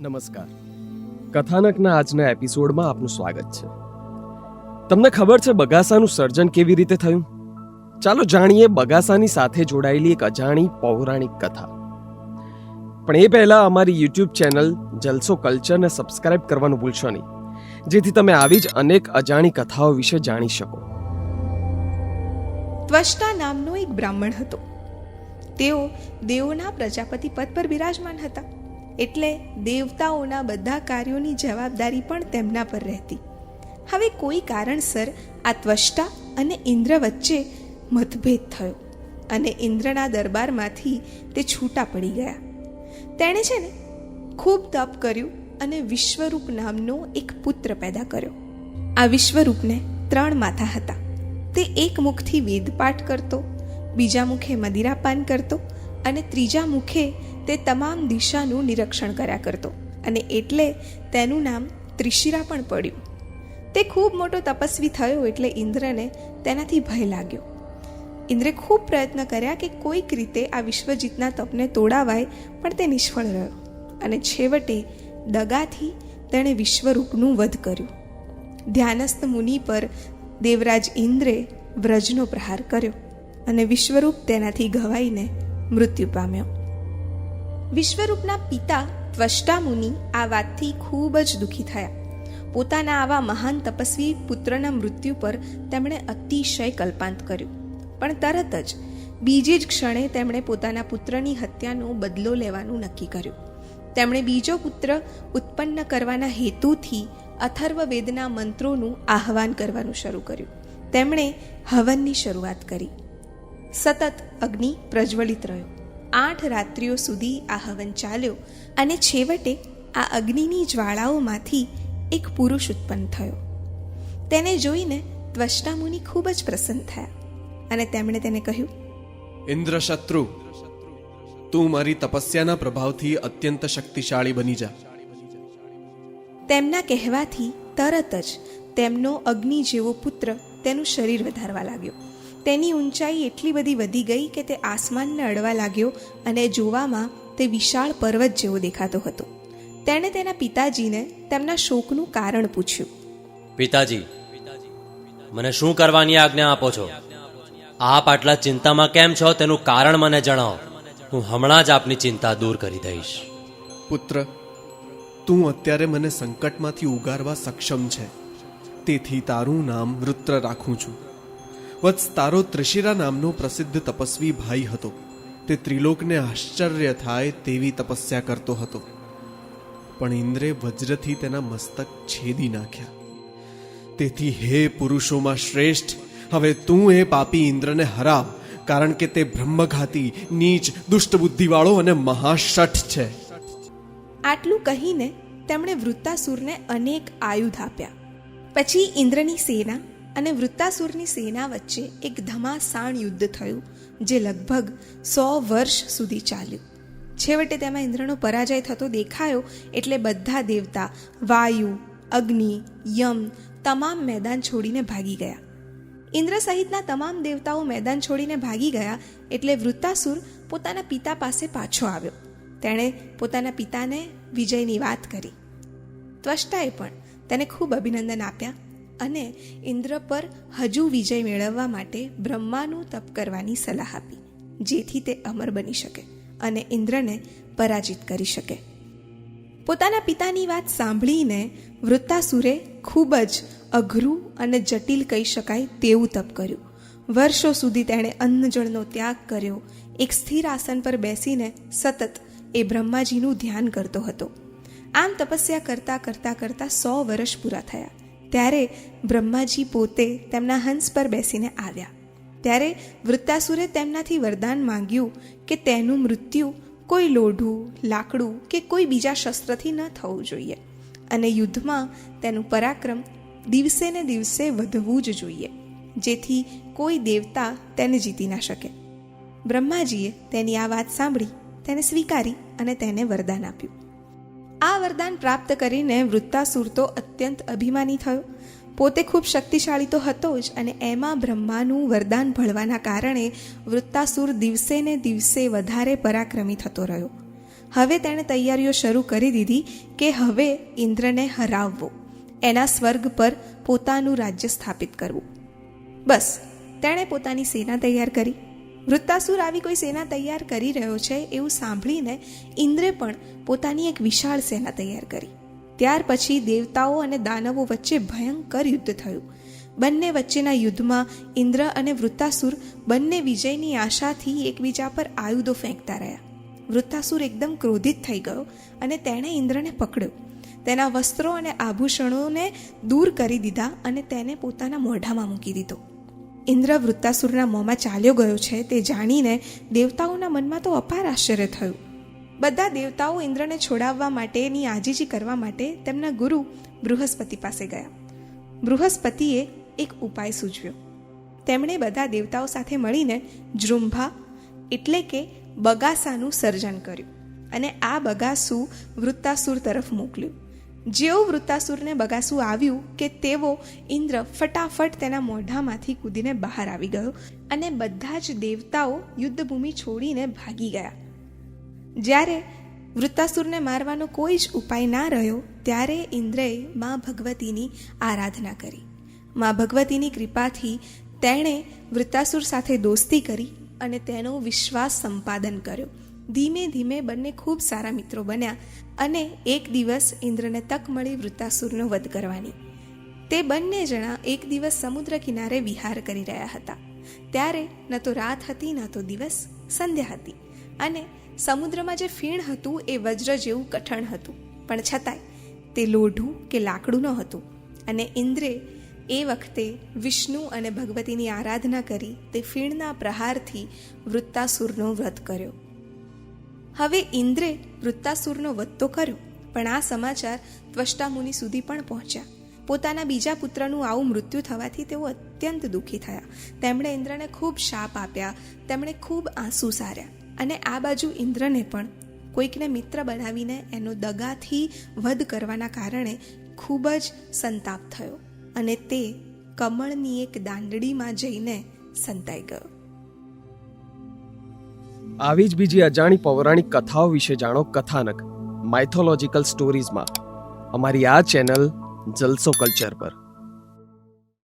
નમસ્કાર. કથાનકના આજના એપિસોડમાં આપનું સ્વાગત છે. તમને ખબર છે બગાસાનું સર્જન કેવી રીતે થયું? ચાલો જાણીએ બગાસાની સાથે જોડાયેલી એક અજાણી પૌરાણિક કથા. પણ એ પહેલા અમારી યુટ્યુબ ચેનલ જલસો કલ્ચરને સબસ્ક્રાઇબ કરવાનું ભૂલશો નહીં, જેથી તમે આવી જ અનેક અજાણી કથાઓ વિશે જાણી શકો. ત્વષ્ટા નામનો એક બ્રાહ્મણ હતો. તેઓ દેવોના પ્રજાપતિ પદ પર બિરાજમાન હતા. એટલે દેવતાઓના બધા કાર્યોની જવાબદારી પણ તેમના પર રહેતી. હવે કોઈ કારણસર આ ત્વષ્ટા અને ઇન્દ્ર વચ્ચે મતભેદ થયો અને ઇન્દ્રના દરબારમાંથી તે છૂટા પડી ગયા. તેણે છે ને ખૂબ તપ કર્યું અને વિશ્વરૂપ નામનો એક પુત્ર પેદા કર્યો. આ વિશ્વરૂપને ત્રણ માથા હતા. તે એક મુખથી વેદપાઠ કરતો, બીજા મુખે મદિરાપાન કરતો અને ત્રીજા મુખે તે તમામ દિશાનું નિરીક્ષણ કર્યા કરતો અને એટલે તેનું નામ ત્રિશિરા પણ પડ્યું. તે ખૂબ મોટો તપસ્વી થયો એટલે ઇન્દ્રને તેનાથી ભય લાગ્યો. ઇન્દ્રે ખૂબ પ્રયત્ન કર્યા કે કોઈક રીતે આ વિશ્વજીતના તપને તોડાવાય, પણ તે નિષ્ફળ રહ્યો અને છેવટે દગાથી તેણે વિશ્વરૂપનું વધ કર્યું. ધ્યાનસ્થ મુનિ પર દેવરાજ ઇન્દ્રે વ્રજનો પ્રહાર કર્યો અને વિશ્વરૂપ તેનાથી ઘવાઈને મૃત્યુ પામ્યો. વિશ્વરૂપના પિતા ત્વષ્ટા મુનિ આ વાતથી ખૂબ જ દુઃખી થયા. પોતાના આવા મહાન તપસ્વી પુત્રના મૃત્યુ પર તેમણે અતિશય કલ્પાંત કર્યું. પણ તરત જ, બીજી જ ક્ષણે તેમણે પોતાના પુત્રની હત્યાનો બદલો લેવાનું નક્કી કર્યું. તેમણે બીજો પુત્ર ઉત્પન્ન કરવાના હેતુથી અથર્વ વેદના મંત્રોનું આહવાન કરવાનું શરૂ કર્યું. તેમણે હવનની શરૂઆત કરી. સતત અગ્નિ પ્રજ્વલિત રહ્યો. આઠ રાત્રિઓ સુધી આ હવન ચાલ્યો અને છેવટે આ અગ્નિની જ્વાળાઓમાંથી એક પુરુષ ઉત્પન્ન થયો. તેને જોઈને ત્વષ્ટામુનિ ખૂબ જ પ્રસન્ન થયા અને તેમણે તેને કહ્યું ઇન્દ્રશત્રુ તું મારી તપસ્યાના પ્રભાવથી અત્યંત શક્તિશાળી બની જા. તેમના કહેવાથી તરત જ તેમનો અગ્નિ જેવો પુત્ર તેનું શરીર વધારવા લાગ્યો. તેની ઊંચાઈ એટલી બધી વધી ગઈ કે તે આસમાનને અડવા લાગ્યો અને જોવામાં તે વિશાળ પર્વત જેવો દેખાતો હતો. તેણે તેના પિતાજીને તેમના શોકનું કારણ પૂછ્યું. પિતાજી મને શું કરવાની આજ્ઞા આપો છો? આપ આટલા ચિંતામાં કેમ છો? તેનું કારણ મને જણાવો. હું હમણાં જ આપની ચિંતા દૂર કરી દઈશ. પુત્ર તું અત્યારે મને સંકટમાંથી ઉગારવા સક્ષમ છે. તેથી તારું નામ વૃત્ર રાખું છું. વત્સ તારો ત્રિશિરા નામનો પ્રસિદ્ધ તપસ્વી ભાઈ હતો. તે ત્રિલોકને આશ્ચર્ય થાય તેવી તપસ્યા કરતો હતો. પણ ઇન્દ્રે વજ્રથી તેના મસ્તક છેદી નાખ્યા. તેથી હે પુરુષોમાં શ્રેષ્ઠ, હવે તું એ પાપી ઇન્દ્રને હરાવ, કારણ કે તે બ્રહ્મઘાતી, નીચ દુષ્ટ બુદ્ધિવાળો અને મહાશઠ છે. આટલું કહીને તેમણે વૃત્તાસુરને અનેક આયુધ આપ્યા. પછી ઇન્દ્રની સેના અને વૃત્તાસુરની સેના વચ્ચે એક ધમાસાણ યુદ્ધ થયું, જે લગભગ સો વર્ષ સુધી ચાલ્યું. છેવટે તેમાં ઇન્દ્રનો પરાજય થતો દેખાયો એટલે બધા દેવતા, વાયુ, અગ્નિ, યમ, તમામ મેદાન છોડીને ભાગી ગયા. ઇન્દ્ર સહિતના તમામ દેવતાઓ મેદાન છોડીને ભાગી ગયા એટલે વૃત્તાસુર પોતાના પિતા પાસે પાછો આવ્યો. તેણે પોતાના પિતાને વિજયની વાત કરી. ત્વષ્ટાએ પણ તેને ખૂબ અભિનંદન આપ્યા. અને ઇન્દ્ર પર હજુ વિજય મેળવવા માટે બ્રહ્માનું તપ કરવાની સલાહ આપી, જેથી તે અમર બની શકે અને ઇન્દ્રને પરાજિત કરી શકે. પોતાના પિતાની વાત સાંભળીને વૃત્તાસુરે ખૂબ જ અઘરું અને જટિલ કહી શકાય તેવું તપ કર્યું. વર્ષો સુધી તેણે અન્નજળનો ત્યાગ કર્યો, એક સ્થિર આસન પર બેસીને સતત એ બ્રહ્માજીનું ધ્યાન કરતો હતો. આમ તપસ્યા કરતાં કરતાં કરતાં સો વર્ષ પૂરા થયા. ત્યારે બ્રહ્માજી પોતે તેમના હંસ પર બેસીને આવ્યા. ત્યારે વૃત્તાસુરે તેમનાથી વરદાન માંગ્યું કે તેનું મૃત્યુ કોઈ લોઢું, લાકડું કે કોઈ બીજા શસ્ત્રથી ન થવું જોઈએ અને યુદ્ધમાં તેનું પરાક્રમ દિવસે ને દિવસે વધવું જ જોઈએ, જેથી કોઈ દેવતા તેને જીતી ના શકે. બ્રહ્માજીએ તેની આ વાત સાંભળી, તેને સ્વીકારી અને તેને વરદાન આપ્યું. આ વરદાન પ્રાપ્ત કરીને વૃત્તાસુર તો અત્યંત અભિમાની થયો. પોતે ખૂબ શક્તિશાળી તો હતો જ અને એમાં બ્રહ્માનું વરદાન ભળવાના કારણે વૃત્તાસુર દિવસે ને દિવસે વધારે પરાક્રમી થતો રહ્યો. હવે તેણે તૈયારીઓ શરૂ કરી દીધી કે હવે ઇન્દ્રને હરાવવો, એના સ્વર્ગ પર પોતાનું રાજ્ય સ્થાપિત કરવું. બસ, તેણે પોતાની સેના તૈયાર કરી. વૃત્તાસુર આવી કોઈ સેના તૈયાર કરી રહ્યો છે એવું સાંભળીને ઇન્દ્રે પણ પોતાની એક વિશાળ સેના તૈયાર કરી. ત્યાર પછી દેવતાઓ અને દાનવો વચ્ચે ભયંકર યુદ્ધ થયું. બંને વચ્ચેના યુદ્ધમાં ઇન્દ્ર અને વૃત્તાસુર બંને વિજયની આશાથી એકબીજા પર આયુધો ફેંકતા રહ્યા. વૃત્તાસુર એકદમ ક્રોધિત થઈ ગયો અને તેણે ઇન્દ્રને પકડ્યો. તેના વસ્ત્રો અને આભૂષણોને દૂર કરી દીધા અને તેને પોતાના મોઢામાં મૂકી દીધો. ઇન્દ્ર વૃત્તાસુરના મોંમાં ચાલ્યો ગયો છે તે જાણીને દેવતાઓના મનમાં તો અપાર આશ્ચર્ય થયું. બધા દેવતાઓ ઇન્દ્રને છોડાવવા માટેની આજીજી કરવા માટે તેમના ગુરુ બૃહસ્પતિ પાસે ગયા. બૃહસ્પતિએ એક ઉપાય સૂચવ્યો તેમણે બધા દેવતાઓ સાથે મળીને જૃંભા એટલે કે બગાસાનું સર્જન કર્યું અને આ બગાસુ વૃત્તાસુર તરફ મોકલ્યું. જેવું વૃત્તાસુરને બગાસું આવ્યું કે તેવો ઇન્દ્ર ફટાફટ તેના મોઢામાંથી કૂદીને બહાર આવી ગયો અને બધા જ દેવતાઓ યુદ્ધભૂમિ છોડીને ભાગી ગયા. જ્યારે વૃત્તાસુરને મારવાનો કોઈ જ ઉપાય ના રહ્યો, ત્યારે ઇન્દ્રએ મા ભગવતીની આરાધના કરી. મા ભગવતીની કૃપાથી તેણે વૃત્તાસુર સાથે દોસ્તી કરી અને તેનો વિશ્વાસ સંપાદન કર્યો. ધીમે ધીમે બંને ખૂબ સારા મિત્રો બન્યા અને એક દિવસ ઇન્દ્રને તક મળી વૃત્તાસુરનો વધ કરવાની. તે બંને જણા એક દિવસ સમુદ્ર કિનારે વિહાર કરી રહ્યા હતા. ત્યારે ન તો રાત હતી, ન તો દિવસ, સંધ્યા હતી અને સમુદ્રમાં જે ફીણ હતું એ વજ્ર જેવું કઠણ હતું. પણ છતાંય તે લોઢું કે લાકડું ન હતું અને ઇન્દ્રે એ વખતે વિષ્ણુ અને ભગવતીની આરાધના કરી તે ફીણના પ્રહારથી વૃત્તાસુરનો વ્રત કર્યો. હવે ઇન્દ્રે વૃત્તાસુરનો વધ કર્યો, પણ આ સમાચાર ત્વષ્ટામુનિ સુધી પણ પહોંચ્યા. પોતાના બીજા પુત્રનું આવું મૃત્યુ થવાથી તેઓ અત્યંત દુઃખી થયા. તેમણે ઇન્દ્રને ખૂબ શાપ આપ્યા, તેમણે ખૂબ આંસુ સાર્યા. અને આ બાજુ ઇન્દ્રને પણ કોઈકને મિત્ર બનાવીને એનો દગાથી વધ કરવાના કારણે ખૂબ જ સંતાપ થયો. અને તે કમળની એક દાંડડીમાં જઈને સંતાઈ ગયો. આવી જ બીજી અજાણી પૌરાણિક કથાઓ વિશે જાણો કથાનક માઇથોલોજીકલ સ્ટોરીઝમાં અમારી આ ચેનલ જલસો કલ્ચર પર.